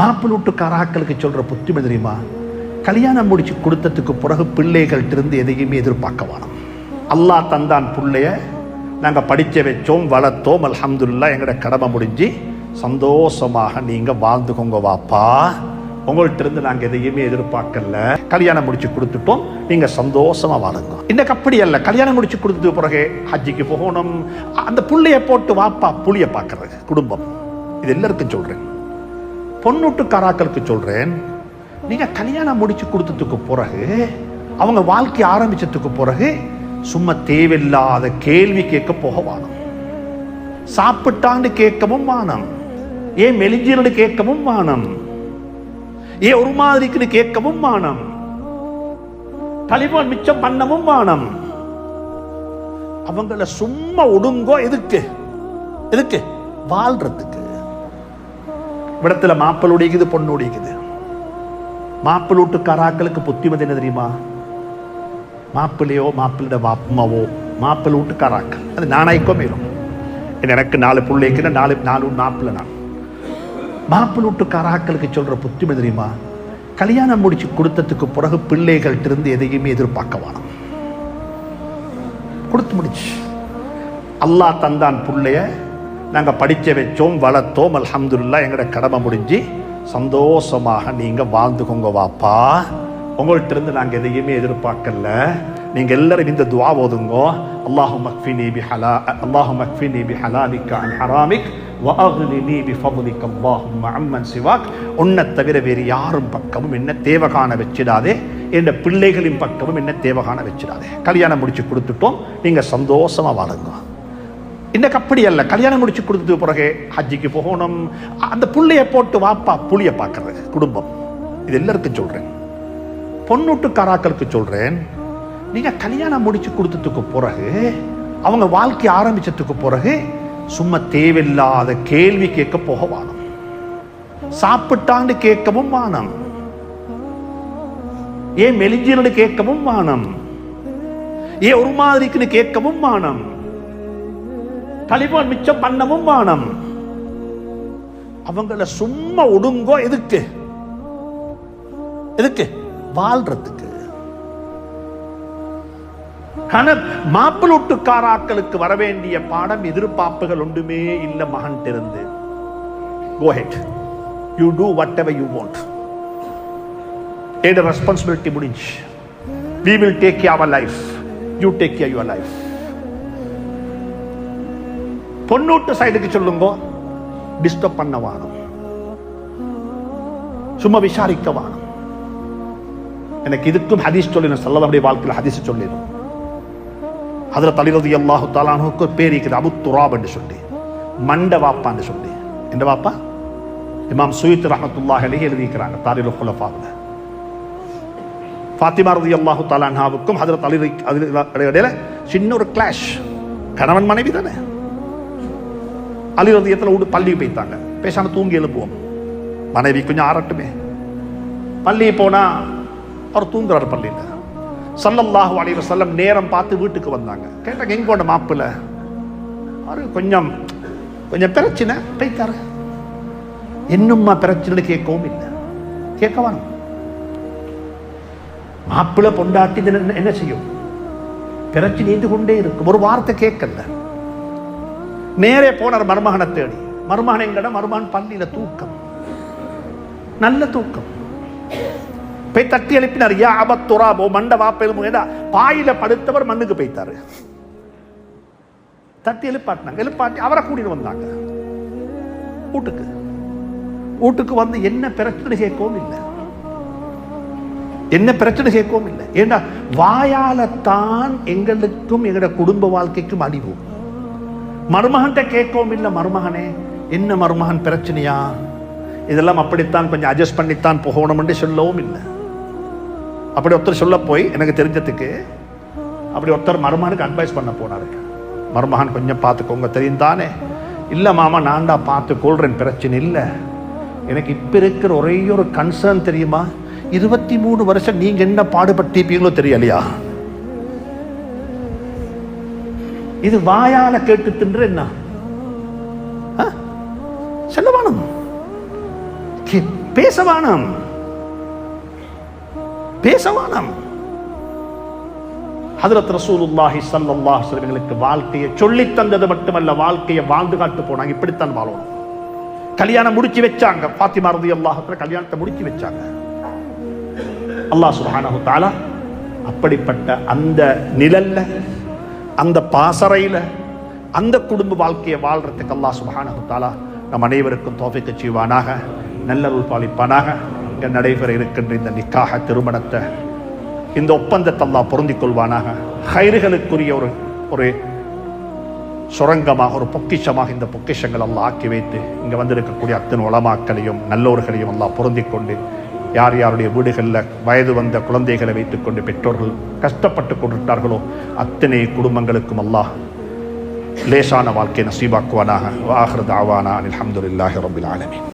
மாப்பிள்ளை வீட்டுக்காராக்களுக்கு சொல்கிற புத்திமை தெரியுமா? கல்யாணம் முடிச்சு கொடுத்ததுக்கு பிறகு பிள்ளைகள்ட்ட இருந்து எதையுமே எதிர்பார்க்க வேணாம் அல்லாஹ் தந்தான் பிள்ளைய நாங்கள் படிக்க வச்சோம் வளர்த்தோம் அலமதுல்லா எங்களோட கடமை முடிஞ்சு சந்தோஷமாக நீங்கள் வாழ்ந்துக்கோங்க வாப்பா. உங்கள்கிட்ட இருந்து நாங்கள் எதையுமே எதிர்பார்க்கல. கல்யாணம் முடிச்சு கொடுத்துட்டோம் நீங்கள் சந்தோஷமா வாழுங்க. இன்னைக்கு அப்படி அல்ல. கல்யாணம் முடிச்சு கொடுத்தது பிறகு ஹஜ்ஜிக்கு போகணும். அந்த புள்ளையை போட்டு வாப்பா புளியை பார்க்கறது குடும்பம். இது எல்லாருக்கும் சொல்கிறேன் பொண்ணுட்டுக்காராக்களுக்கு சொல்றேன். நீங்க கல்யாணம் முடிச்சு கொடுத்ததுக்கு பிறகு அவங்க வாழ்க்கை ஆரம்பிச்சதுக்கு பிறகு சும்மா தேவையில்லாத கேள்வி கேட்க போக வானம் சாப்பிட்டான்னு கேட்கவும் வானம். ஏன் மெலிஞ்சிருந்து கேட்கவும் வானம். ஏன் ஒரு மாதிரிக்குன்னு கேட்கவும் வானம். களிமண் மிச்சம் பண்ணவும் வானம். அவங்கள சும்மா ஒடுங்கோ எதுக்கு? எதுக்கு? வாழ்றதுக்கு. இடத்துல மாப்பிள் உடைக்குது பொண்ணு உடைக்குது. மாப்பிள் வீட்டுக்காராக்களுக்கு புத்திமதி என்ன தெரியுமா? மாப்பிள்ளையோ மாப்பிள்ளோட அம்மாவோ மாப்பிள்ளை வீட்டுக்காராக்கள் அது நானாய்க்கோ மேலும். எனக்கு நாலு பிள்ளைக்குன்னு நாலு நாலு மாப்பிள்ளை நான். மாப்பிள்ளை வீட்டுக்காராக்களுக்கு சொல்கிற புத்திமதி தெரியுமா? கல்யாணம் முடிச்சு கொடுத்ததுக்கு பிறகு பிள்ளைகள்ட்ட இருந்து எதையுமே எதிர்பார்க்க வேணாம். கொடுத்து முடிச்சு. அல்லாஹ் தந்தான் பிள்ளைய நாங்கள் படிக்க வச்சோம் வளர்த்தோம் அலமதுல்லா எங்களோட கடமை முடிஞ்சு சந்தோஷமாக நீங்கள் வாழ்ந்துக்கோங்க வாப்பா. உங்கள்கிட்ட இருந்து நாங்கள் எதையுமே எதிர்பார்க்கல. நீங்கள் எல்லாரும் இந்த துவா ஓதுங்கோ. அல்லாஹு மக்ஃபி நீபி ஹலா அல்லாஹு மக்ஃபினி நீபி ஹலாலிக்க அன் ஹராமிக் வஅக்னினி பி ஃபضلிக அல்லாஹும்ம அம்மன் சிவாக். உன்னை தவிர வேறு யாரும் பக்கமும் என்ன தேவகான வச்சிடாதே. என்ற பிள்ளைகளின் பக்கமும் என்ன தேவகான வச்சிடாதே. கல்யாணம் முடிச்சு கொடுத்துட்டோம். நீங்கள் சந்தோஷமாக வாழுங்க. இன்னைக்கு அப்படி அல்ல. கல்யாணம் முடிச்சு கொடுத்தது பிறகு ஹஜ்ஜிக்கு போகணும். அந்த புள்ளைய போட்டு வாப்பா புளிய பார்க்கறது குடும்பம். இது எல்லாருக்கும் சொல்றேன். பொண்ணுட்டுக்காராக்களுக்கு சொல்றேன். நீங்க கல்யாணம் முடிச்சு கொடுத்ததுக்கு பிறகு அவங்க வாழ்க்கை ஆரம்பிச்சதுக்கு பிறகு சும்மா தேவையில்லாத கேள்வி கேட்க போக வானம். சாப்பிட்டான்னு கேட்கவும் வானம். ஏன் மெலிஞ்சிரடு கேட்கவும் வானம். ஏன் ஒரு மாதிரிக்குன்னு கேட்கவும் வானம். தலிபான் மிச்சம் பண்ணவும் வானம். அவங்கள சும்மா ஒடுங்கோ எதுக்கு? எதுக்கு? வாழ்றதுக்கு. மாப்பிளூட்டுக்காராக்களுக்கு வரவேண்டிய பாடம் எதிர்பார்ப்புகள் ஒன்றுமே இல்லை மகன் இருந்து go ahead you do whatever you want ஏட responsibility முடிஞ்சு we will take our life you take your life பொண்ணூட்டு சைடுக்கு சொல்லுங்க டிஸ்டர்ப் பண்ண வானம் சும்மா விசாரிக்க வானம் எனக்கு இதுக்கும் ஹதீஸ் சொல்லிடும் சல்லதனுடைய வாழ்க்கையில் ஹதீஸ் சொல்லிடும் அதில் தலிரதி அல்லாஹு தாலானுக்கு பேர் இருக்குது அபு துராப் என்று சொல்லி மண்ட வாப்பான்னு சொல்லி எந்த வாப்பா இமாம் சுயித் ரஹமத்துல்லாஹ் அலி எழுதியிருக்கிறாங்க தாரில் குலஃபாவில் ஃபாத்திமா ரதி அல்லாஹு தாலான்ஹாவுக்கும் அதில் தலி அதில் இடையில சின்ன ஒரு கிளாஷ் கணவன் மனைவி தானே அலி விட்டு பள்ளி போய்த்தாங்க? பேசாம தூங்கி எழுப்புவோம். மனைவி கொஞ்சம் ஆறட்டுமே. பள்ளி போனா அவர் தூங்குறாரு பள்ளியில். சல்லல்லாஹு அலைவர் செல்லம் நேரம் பார்த்து வீட்டுக்கு வந்தாங்க. கேட்டாங்க எங்க போன மாப்பிள்ள? அவரு கொஞ்சம் கொஞ்சம் பிரச்சனை போய்த்தாரு. இன்னும்மா பிரச்சனை கேட்கவும் இல்லை. கேட்க வேணும் மாப்பிள்ள பொண்டாட்டி என்ன- செய்யும்? பிரச்சனை கொண்டே இருக்கும். ஒரு வார்த்தை கேட்கல. நேரே போனார் மருமகனை தேடி. மருமகன் எங்கட? மருமகன் பள்ளியில தூக்கம். நல்ல தூக்கம். போய் தட்டி எழுப்பினார் யா அபத்துராபோ மண்ட வாப்பெலும் ஏடா பாயில படுத்தவர் மண்ணுக்கு போய்த்தாரு. தட்டி எழுப்பாட்டினாங்க. எழுப்பாட்டி அவரை கூட்டிட்டு வந்தாங்க. வீட்டுக்கு. வீட்டுக்கு வந்து என்ன பிரச்சனை கேட்கவும் இல்லை. என்ன பிரச்சனை கேட்கவும் இல்லை. ஏண்டா தான் எங்களுக்கும் எங்களோட குடும்ப வாழ்க்கைக்கும் அழிவு. மருமகன்கிட்ட கேட்கவும் இல்லை மருமகனே என்ன மருமகன் பிரச்சனையா? இதெல்லாம் அப்படித்தான் கொஞ்சம் அட்ஜஸ்ட் பண்ணித்தான் போகணும்னு சொல்லவும் இல்லை. அப்படி ஒருத்தர் சொல்ல போய் எனக்கு தெரிஞ்சதுக்கு அப்படி ஒருத்தர் மருமகனுக்கு அட்வைஸ் பண்ண போனாரு. மருமகன் கொஞ்சம் பார்த்துக்கோங்க தெரியும் தானே இல்லை மாமா நான்டா பார்த்து கொள்றேன் பிரச்சனை இல்லை. எனக்கு இப்போ இருக்கிற ஒரே ஒரு கன்சர்ன் தெரியுமா? இருபத்தி மூணு வருஷம் நீங்கள் என்ன பாடுபட்டிருப்பீங்களோ தெரியலையா? இது வாயால கேட்டு தின்ற என்ன? ஆ? சொல்ல வேணும் பேசவானம். பேசவானம். ஹதரத் ரசூலுல்லாஹி ஸல்லல்லாஹு அலைஹி வஸல்லம் வாழ்க்கையை சொல்லித் தந்தது மட்டுமல்ல வாழ்க்கையை வாழ்ந்து காட்டு போனாங்க. இப்படித்தான் வாழணும் கல்யாணம் முடிச்சு வச்சாங்க. ஃபாத்திமா ரலியல்லாஹு அன்ஹா கல்யாணத்தை முடிச்சு வச்சாங்க. அல்லாஹ் சுப்ஹானஹு தஆலா அப்படிப்பட்ட அந்த நிழல்ல அந்த பாசறையில் அந்த குடும்ப வாழ்க்கையை வாழ்கிறதுக்கு அல்லா சுப்ஹானஹு நம் அனைவருக்கும் தோஃபிக்கு செய்வானாக நல்லருள் பாலிப்பானாக. இங்கே நடைபெற இருக்கின்ற இந்த நிக்காக திருமணத்தை இந்த ஒப்பந்தத்தை அல்லா பொருந்திக் கொள்வானாக. ஹைறுகளுக்குரிய ஒரு ஒரு சுரங்கமாக ஒரு பொக்கிஷமாக இந்த பொக்கிஷங்கள் எல்லாம் ஆக்கி வைத்து இங்கே வந்திருக்கக்கூடிய அத்தனை உலமாக்களையும் நல்லோர்களையும் எல்லாம் பொருந்திக் கொண்டு யார் யாருடைய வீடுகளில் வயது வந்த குழந்தைகளை வைத்துக்கொண்டு பெற்றோர்கள் கஷ்டப்பட்டு கொண்டிருந்தார்களோ அத்தனை குடும்பங்களுக்கும் அல்லாஹ் லேசான வாழ்க்கை நசீபாக்குவானாக. வாஹ்ரத் ஆவானா அலமதுல்லாஹி ரபுல் ஆலமீன்.